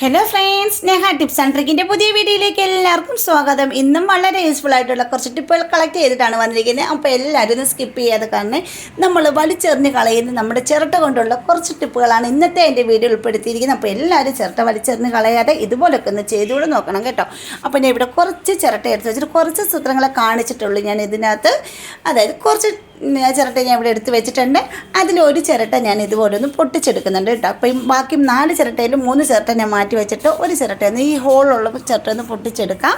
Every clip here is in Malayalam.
Hello friends Sneha tips and ട്രിക്കിന്റെ പുതിയ വീഡിയോയിലേക്ക് എല്ലാവർക്കും സ്വാഗതം. ഇന്നും വളരെ യൂസ്ഫുൾ ആയിട്ടുള്ള കുറച്ച് ടിപ്പുകൾ കളക്ട് ചെയ്തിട്ടാണ് വന്നിരിക്കുന്നത്. അപ്പോൾ എല്ലാവരും സ്കിപ്പ് ചെയ്യാതെ കാരണം നമ്മൾ വലിച്ചെറിഞ്ഞ് കളയുന്ന നമ്മുടെ ചിരട്ട കൊണ്ടുള്ള കുറച്ച് ടിപ്പുകളാണ് ഇന്നത്തെ എന്റെ വീഡിയോ ഉൾപ്പെടുത്തിയിരിക്കുന്നത്. അപ്പോൾ എല്ലാവരും ചിരട്ട വലിച്ചെറിഞ്ഞ് കളയാതെ ഇതുപോലൊക്കെ ഒന്ന് ചെയ്തുകൂടെ നോക്കണം കേട്ടോ. അപ്പോൾ ഞാൻ ഇവിടെ കുറച്ച് ചിരട്ട എടുത്ത് വെച്ചിട്ട് കുറച്ച് സൂത്രങ്ങളെ കാണിച്ചിട്ടുള്ളൂ ഞാൻ ഇതിനകത്ത്. അതായത് കുറച്ച് ചിരട്ട ഞാൻ ഇവിടെ എടുത്ത് വെച്ചിട്ടുണ്ട്. അതിലൊരു ചിരട്ട ഞാൻ ഇതുപോലെ ഒന്ന് പൊട്ടിച്ചെടുക്കുന്നുണ്ട് കേട്ടോ. അപ്പോൾ ബാക്കി നാല് ചിരട്ടയിൽ മൂന്ന് ചിരട്ട ഞാൻ മാറ്റി വെച്ചിട്ട് ഒരു ചിരട്ടയെന്ന് ഈ ഹോളുള്ള ചിരട്ട ഒന്ന് പൊട്ടിച്ചെടുക്കാം.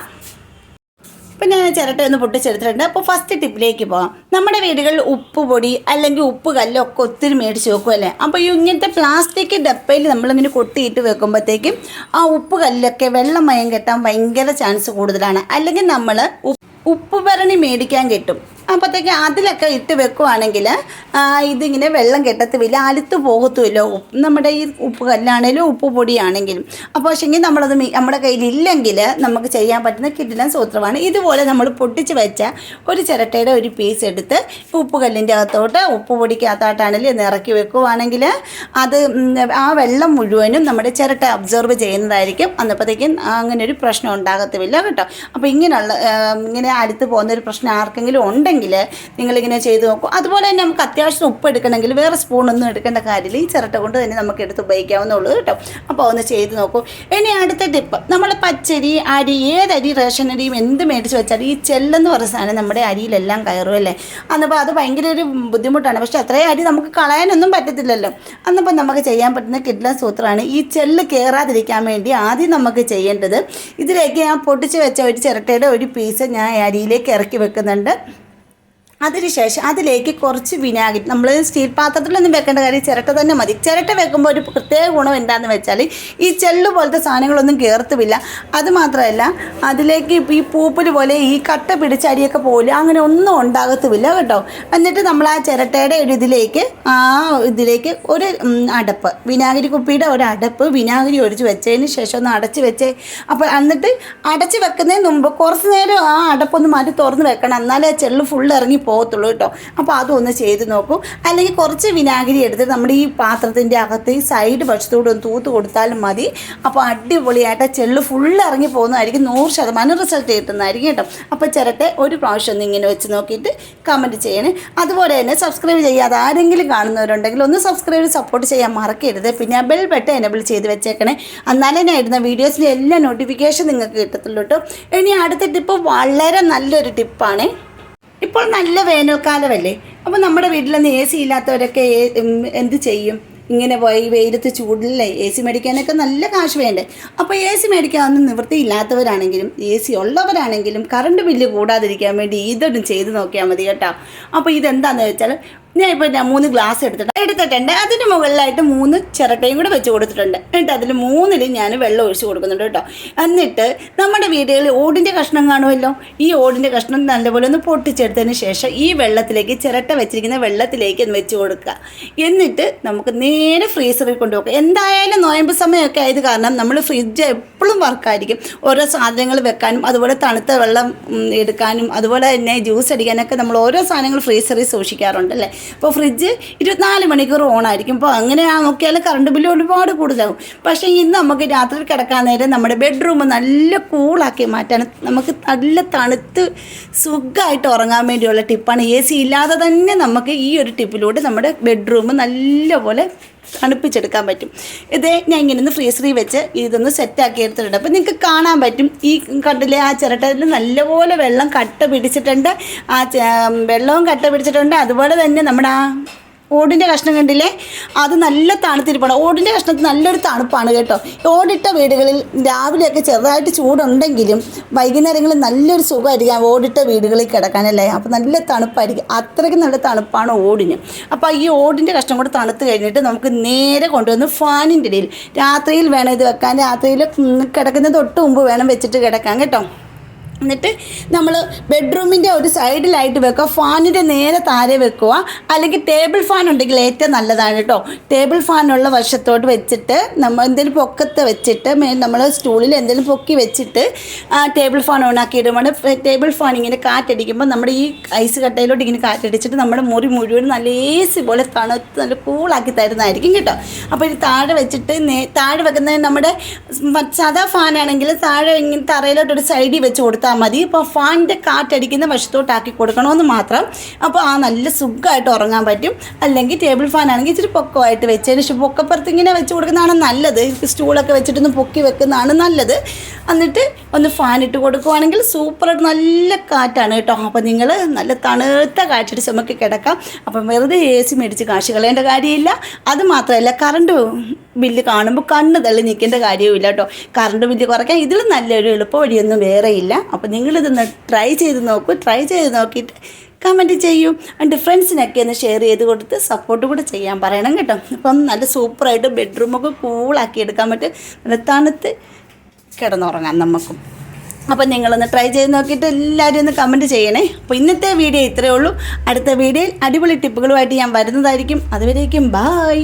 ഇപ്പം ഞാൻ ചിരട്ട ഒന്ന് പൊട്ടിച്ചെടുത്തിട്ടുണ്ട്. അപ്പോൾ ഫസ്റ്റ് ടിപ്പിലേക്ക് പോകാം നമ്മുടെ വീടുകളിൽ ഉപ്പ് പൊടി അല്ലെങ്കിൽ ഉപ്പ് കല്ലൊക്കെ ഒത്തിരി മേടിച്ച് വെക്കുമല്ലേ അപ്പോൾ ഈ ഇങ്ങനത്തെ പ്ലാസ്റ്റിക് ഡപ്പയിൽ നമ്മളിങ്ങനെ കൊട്ടിയിട്ട് വെക്കുമ്പോഴത്തേക്കും ആ ഉപ്പ് കല്ലൊക്കെ വെള്ളം മയം കെട്ടാൻ ഭയങ്കര ചാൻസ് കൂടുതലാണ്. അല്ലെങ്കിൽ നമ്മൾ ഉപ്പ് ഭരണി മേടിക്കാൻ കിട്ടും. അപ്പോഴത്തേക്ക് അതിലൊക്കെ ഇട്ട് വെക്കുവാണെങ്കിൽ ഇതിങ്ങനെ വെള്ളം കെട്ടത്തുമില്ല അലുത്ത് പോകത്തുമില്ല. നമ്മുടെ ഈ ഉപ്പ് കല്ലാണേലും ഉപ്പ് പൊടിയാണെങ്കിലും. അപ്പോൾ പക്ഷേങ്കിൽ നമ്മളത് നമ്മുടെ കയ്യിലില്ലെങ്കിൽ നമുക്ക് ചെയ്യാൻ പറ്റുന്ന കിടിലൻ സൂത്രമാണ്. ഇതുപോലെ നമ്മൾ പൊട്ടിച്ച് വെച്ച ഒരു ചിരട്ടയുടെ ഒരു പീസ് എടുത്ത് ഉപ്പ് കല്ലിന്റെ അകത്തോട്ട് ഉപ്പ് പൊടിക്കകത്തോട്ടാണെങ്കിൽ ഒന്ന് ഇറക്കി വെക്കുവാണെങ്കിൽ അത് ആ വെള്ളം മുഴുവനും നമ്മുടെ ചിരട്ട അബ്സർവ് ചെയ്യുന്നതായിരിക്കും. അന്നപ്പോഴത്തേക്കും അങ്ങനെ ഒരു പ്രശ്നം ഉണ്ടാകത്തുമില്ല കേട്ടോ. അപ്പോൾ ഇങ്ങനെയുള്ള ഇങ്ങനെ അടുത്ത് പോകുന്ന ഒരു പ്രശ്നം ആർക്കെങ്കിലും ഉണ്ടെങ്കിൽ നിങ്ങളിങ്ങനെ ചെയ്ത് നോക്കും. അതുപോലെ തന്നെ നമുക്ക് അത്യാവശ്യം ഉപ്പ് എടുക്കണമെങ്കിൽ വേറെ സ്പൂണൊന്നും എടുക്കേണ്ട കാര്യമില്ല. ഈ ചിരട്ട കൊണ്ട് തന്നെ നമുക്ക് എടുത്ത് ഉപയോഗിക്കാവുന്നുള്ളൂ കേട്ടോ. അപ്പോൾ ഒന്ന് ചെയ്ത് നോക്കൂ. ഇനി അടുത്ത ടിപ്പ്. നമ്മൾ പച്ചരി അരി ഏതരി റേഷൻ അരിയും എന്ത് മേടിച്ച് വെച്ചാൽ ഈ ചെല്ലെന്ന് പറയുന്ന സാധനം നമ്മുടെ അരിയിലെല്ലാം കയറും അല്ലേ? അന്നപ്പോൾ അത് ഭയങ്കര ഒരു ബുദ്ധിമുട്ടാണ്. പക്ഷേ അത്രയും അരി നമുക്ക് കളയാനൊന്നും പറ്റത്തില്ലല്ലോ. അന്നപ്പോൾ നമുക്ക് ചെയ്യാൻ പറ്റുന്ന കിഡ്ല സൂത്രമാണ് ഈ ചെല്ല് കയറാതിരിക്കാൻ വേണ്ടി ആദ്യം നമുക്ക് ചെയ്യേണ്ടത്. ഇതിലേക്ക് ഞാൻ പൊട്ടിച്ച് വെച്ച ഒരു ചിരട്ടയുടെ ഒരു പീസ് ഞാൻ അരിയിലേക്ക് ഇറക്കി വെക്കുന്നുണ്ട്. അതിനുശേഷം അതിലേക്ക് കുറച്ച് വിനാഗിരി. നമ്മൾ സ്റ്റീൽ പാത്രത്തിലൊന്നും വെക്കേണ്ട കാര്യം ചിരട്ട തന്നെ മതി. ചിരട്ട വെക്കുമ്പോൾ ഒരു പ്രത്യേക ഗുണം എന്താണെന്ന് വെച്ചാൽ ഈ ചെള്ളു പോലത്തെ സാധനങ്ങളൊന്നും കയർത്തുമില്ല അതുമാത്രമല്ല അതിലേക്ക് ഈ പൂപ്പൽ പോലെ ഈ കട്ട പിടിച്ച അരിയൊക്കെ പോലെ അങ്ങനെ ഒന്നും ഉണ്ടാകത്തുമില്ല കേട്ടോ. എന്നിട്ട് നമ്മൾ ആ ചിരട്ടയുടെ ഒരു ഇതിലേക്ക് ആ ഇതിലേക്ക് ഒരു അടപ്പ്. വിനാഗിരി കുപ്പിയുടെ ഒരു അടപ്പ് വിനാഗിരി ഒഴിച്ച് വെച്ചതിന് ശേഷം ഒന്ന് അടച്ച് വെച്ചേ. അപ്പോൾ എന്നിട്ട് അടച്ച് വെക്കുന്നതിന് മുമ്പ് കുറച്ച് നേരം ആ അടപ്പൊന്ന് മാറ്റി തുറന്ന് വെക്കണം. എന്നാലേ ആ ചെള്ളു ഫുള്ള് ഇറങ്ങി പോകത്തുള്ളൂ കേട്ടോ. അപ്പോൾ അതൊന്ന് ചെയ്ത് നോക്കൂ. അല്ലെങ്കിൽ കുറച്ച് വിനാഗിരി എടുത്ത് നമ്മുടെ ഈ പാത്രത്തിന്റെ അകത്ത് ഈ സൈഡ് വശത്തോടെ ഒന്ന് തൂത്ത് കൊടുത്താലും മതി. അപ്പോൾ അടിപൊളിയായിട്ട് ആ ചെള്ളു ഫുള്ള് ഇറങ്ങി പോകുന്നതായിരിക്കും. നൂറ് ശതമാനം റിസൾട്ട് കിട്ടുന്നതായിരിക്കും കേട്ടോ. അപ്പോൾ ചിരട്ടെ ഒരു പ്രാവശ്യം ഒന്ന് ഇങ്ങനെ വെച്ച് നോക്കിയിട്ട് കമന്റ് ചെയ്യണേ. അതുപോലെ തന്നെ സബ്സ്ക്രൈബ് ചെയ്യാതെ ആരെങ്കിലും കാണുന്നവരുണ്ടെങ്കിൽ ഒന്ന് സബ്സ്ക്രൈബ് സപ്പോർട്ട് ചെയ്യാൻ മറക്കരുത്. പിന്നെ ബെൽ ബട്ടൺ എനബിൾ ചെയ്ത് വെച്ചേക്കണേ. എന്നാലേ ഞാൻ ഇടുന്ന വീഡിയോസിന്റെ എല്ലാ നോട്ടിഫിക്കേഷൻ നിങ്ങൾക്ക് കിട്ടത്തുള്ളൂ കേട്ടോ. ഇനി അടുത്ത ടിപ്പ് വളരെ നല്ലൊരു ടിപ്പാണേ ഇപ്പോൾ നല്ല വേനൽക്കാലമല്ലേ? അപ്പോൾ നമ്മുടെ വീട്ടിലൊന്നും എ സി ഇല്ലാത്തവരൊക്കെ എന്ത് ചെയ്യും? ഇങ്ങനെ പോയി വെയിലത്ത് ചൂടില്ലേ എ സി മേടിക്കാനൊക്കെ നല്ല കാശ് വേണ്ടേ? അപ്പോൾ എ സി മേടിക്കാനൊന്നും നിവൃത്തിയില്ലാത്തവരാണെങ്കിലും എ സി ഉള്ളവരാണെങ്കിലും കറണ്ട് ബില്ല് കൂടാതിരിക്കാൻ വേണ്ടി ഇതൊന്നും ചെയ്ത് നോക്കിയാൽ മതി കേട്ടോ. അപ്പോൾ ഇതെന്താണെന്ന് വെച്ചാൽ ഞാൻ ഇപ്പോൾ ഞാൻ മൂന്ന് ഗ്ലാസ് എടുത്തിട്ട് എടുത്തിട്ടുണ്ട്. അതിന് മുകളിലായിട്ട് മൂന്ന് ചിരട്ടയും കൂടെ വെച്ച് കൊടുത്തിട്ടുണ്ട്. എന്നിട്ട് അതിൽ മൂന്നിലും ഞാൻ വെള്ളം ഒഴിച്ച് കൊടുക്കുന്നുണ്ട് കേട്ടോ. എന്നിട്ട് നമ്മുടെ വീടുകളിൽ ഓടിന്റെ കഷ്ണം കാണുമല്ലോ? ഈ ഓടിന്റെ കഷ്ണം നല്ലപോലെ ഒന്ന് പൊട്ടിച്ചെടുത്തതിന് ശേഷം ഈ വെള്ളത്തിലേക്ക് ചിരട്ട വെച്ചിരിക്കുന്ന വെള്ളത്തിലേക്ക് വെച്ച് കൊടുക്കുക. എന്നിട്ട് നമുക്ക് നേരെ ഫ്രീസറിൽ കൊണ്ടുപോകുക എന്തായാലും നോയമ്പ് സമയമൊക്കെ ആയത് കാരണം നമ്മൾ ഫ്രിഡ്ജ് എപ്പോഴും വർക്കായിരിക്കും. ഓരോ സാധനങ്ങൾ വെക്കാനും അതുപോലെ തണുത്ത വെള്ളം എടുക്കാനും അതുപോലെ തന്നെ ജ്യൂസ് അടിക്കാനൊക്കെ നമ്മൾ ഓരോ സാധനങ്ങൾ ഫ്രീസറിൽ സൂക്ഷിക്കാറുണ്ട് അല്ലേ? അപ്പോൾ ഫ്രിഡ്ജ് ഇരുപത്തിനാല് മണിക്കൂർ ഓൺ ആയിരിക്കും. അപ്പോൾ അങ്ങനെ നോക്കിയാൽ കറണ്ട് ബില്ല് ഒരുപാട് കൂടുതലാകും പക്ഷേ ഇന്ന് നമുക്ക് രാത്രി കിടക്കാൻ നേരം നമ്മുടെ ബെഡ്റൂം നല്ല കൂളാക്കി മാറ്റാൻ നമുക്ക് നല്ല തണുത്ത് സുഖമായിട്ട് ഉറങ്ങാൻ വേണ്ടിയുള്ള ടിപ്പാണ് എ സി ഇല്ലാതെ തന്നെ നമുക്ക് ഈ ഒരു ടിപ്പിലൂടെ നമ്മുടെ ബെഡ്റൂം നല്ലപോലെ തണുപ്പിച്ചെടുക്കാൻ പറ്റും. ഇത് ഞാൻ ഇങ്ങനെ ഒന്ന് ഫ്രീസറിൽ വെച്ച് ഇതൊന്ന് സെറ്റാക്കി എടുത്തിട്ടുണ്ട്. അപ്പോൾ നിങ്ങൾക്ക് കാണാൻ പറ്റും. ഈ കണ്ടില്ലേ ആ ചിരട്ടയിൽ നല്ലപോലെ വെള്ളം കട്ട പിടിച്ചിട്ടുണ്ട്. ആ വെള്ളവും കട്ട പിടിച്ചിട്ടുണ്ട്. അതുപോലെ തന്നെ നമ്മുടെ ആ ഓടിന്റെ കഷ്ണം കണ്ടില്ലേ? അത് നല്ല തണുത്തിരിപ്പാണ്. ഓടിന്റെ കഷ്ണത്തിൽ നല്ലൊരു തണുപ്പാണ് കേട്ടോ. ഓടിട്ട വീടുകളിൽ രാവിലെയൊക്കെ ചെറുതായിട്ട് ചൂടുണ്ടെങ്കിലും വൈകുന്നേരങ്ങളിൽ നല്ലൊരു സുഖമായിരിക്കും ഓടിട്ട വീടുകളിൽ കിടക്കാനല്ലേ അപ്പോൾ നല്ല തണുപ്പായിരിക്കും. അത്രയ്ക്ക് നല്ല തണുപ്പാണ് ഓടിന്. അപ്പോൾ ഈ ഓടിന്റെ കഷ്ണം കൂടെ തണുത്ത് കഴിഞ്ഞിട്ട് നമുക്ക് നേരെ കൊണ്ടുവന്ന് ഫാനിന്റെ ഇടയിൽ രാത്രിയിൽ വേണം ഇത് വെക്കാൻ. രാത്രിയിൽ കിടക്കുന്ന തൊട്ട് മുമ്പ് വേണം വെച്ചിട്ട് കിടക്കാൻ കേട്ടോ. എന്നിട്ട് നമ്മൾ ബെഡ്റൂമിന്റെ ഒരു സൈഡിലായിട്ട് വെക്കുക. ഫാനിന്റെ നേരെ താഴെ വെക്കുക. അല്ലെങ്കിൽ ടേബിൾ ഫാൻ ഉണ്ടെങ്കിൽ ഏറ്റവും നല്ലതാണ് കേട്ടോ. ടേബിൾ ഫാനുള്ള വശത്തോട്ട് വെച്ചിട്ട് നമ്മൾ എന്തെങ്കിലും പൊക്കത്ത് വെച്ചിട്ട് നമ്മൾ സ്റ്റൂളിൽ എന്തെങ്കിലും പൊക്കി വെച്ചിട്ട് ആ ടേബിൾ ഫാൻ ഓണാക്കി ഇടുമ്പോൾ ടേബിൾ ഫാൻ ഇങ്ങനെ കാറ്റടിക്കുമ്പോൾ നമ്മുടെ ഈ ഐസ് കട്ടയിലോട്ട് ഇങ്ങനെ കാറ്റടിച്ചിട്ട് നമ്മുടെ മുറി മുഴുവൻ നല്ല എ സി പോലെ തണുത്ത് നല്ല കൂളാക്കി തരുന്നതായിരിക്കും കേട്ടോ. അപ്പോൾ ഇത് താഴെ വെച്ചിട്ട് താഴെ വെക്കുന്നത് നമ്മുടെ സാധാ ഫാനാണെങ്കിൽ താഴെ ഇങ്ങനെ തറയിലോട്ട് ഒരു സൈഡിൽ വെച്ച് കൊടുത്താൽ മതി. ഇപ്പോൾ ഫാനിന്റെ കാറ്റടിക്കുന്ന വശത്തോട്ടാക്കി കൊടുക്കണമെന്ന് മാത്രം. അപ്പോൾ ആ നല്ല സുഖമായിട്ട് ഉറങ്ങാൻ പറ്റും. അല്ലെങ്കിൽ ടേബിൾ ഫാൻ ആണെങ്കിൽ ഇച്ചിരി പൊക്കമായിട്ട് വെച്ചതിന് ശേഷം പൊക്കപ്പുറത്ത് ഇങ്ങനെ വെച്ച് കൊടുക്കുന്നതാണ് നല്ലത്. സ്റ്റൂളൊക്കെ വെച്ചിട്ടൊന്ന് പൊക്കി വെക്കുന്നതാണ് നല്ലത്. എന്നിട്ട് ഒന്ന് ഫാൻ ഇട്ട് കൊടുക്കുവാണെങ്കിൽ സൂപ്പറായിട്ട് നല്ല കാറ്റാണ് കേട്ടോ. അപ്പോൾ നിങ്ങൾ നല്ല തണുത്ത കാറ്റടിച്ച് നമുക്ക് കിടക്കാം. അപ്പം വെറുതെ എ സി മേടിച്ച് കാശ് കളയേണ്ട കാര്യമില്ല. അത് മാത്രമല്ല കറണ്ട് ബില്ല് കാണുമ്പോൾ കണ്ണ് തള്ളി നിൽക്കേണ്ട കാര്യവുമില്ല കേട്ടോ. കറണ്ട് ബില്ല് കുറയ്ക്കാൻ ഇതിൽ നല്ലൊരു എളുപ്പ വഴിയൊന്നും വേറെ ഇല്ല. അപ്പോൾ നിങ്ങളിതൊന്ന് ട്രൈ ചെയ്ത് നോക്കൂ. ട്രൈ ചെയ്ത് നോക്കിയിട്ട് കമന്റ് ചെയ്യൂ. എന്റെ ഫ്രണ്ട്സിനൊക്കെ ഒന്ന് ഷെയർ ചെയ്ത് കൊടുത്ത് സപ്പോർട്ട് കൂടെ ചെയ്യാൻ പറയണം കേട്ടോ. അപ്പം നല്ല സൂപ്പറായിട്ട് ബെഡ്റൂമൊക്കെ കൂളാക്കി എടുക്കാൻ പറ്റും. നല്ല തണുത്ത് കിടന്നുറങ്ങാം നമുക്കും അപ്പം നിങ്ങളൊന്ന് ട്രൈ ചെയ്ത് നോക്കിയിട്ട് എല്ലാവരും ഒന്ന് കമന്റ് ചെയ്യണേ. അപ്പോൾ ഇന്നത്തെ വീഡിയോ ഇത്രയേ ഉള്ളൂ. അടുത്ത വീഡിയോയിൽ അടിപൊളി ടിപ്പുകളുമായിട്ട് ഞാൻ വരുന്നതായിരിക്കും. അതുവരേക്കും ബായ്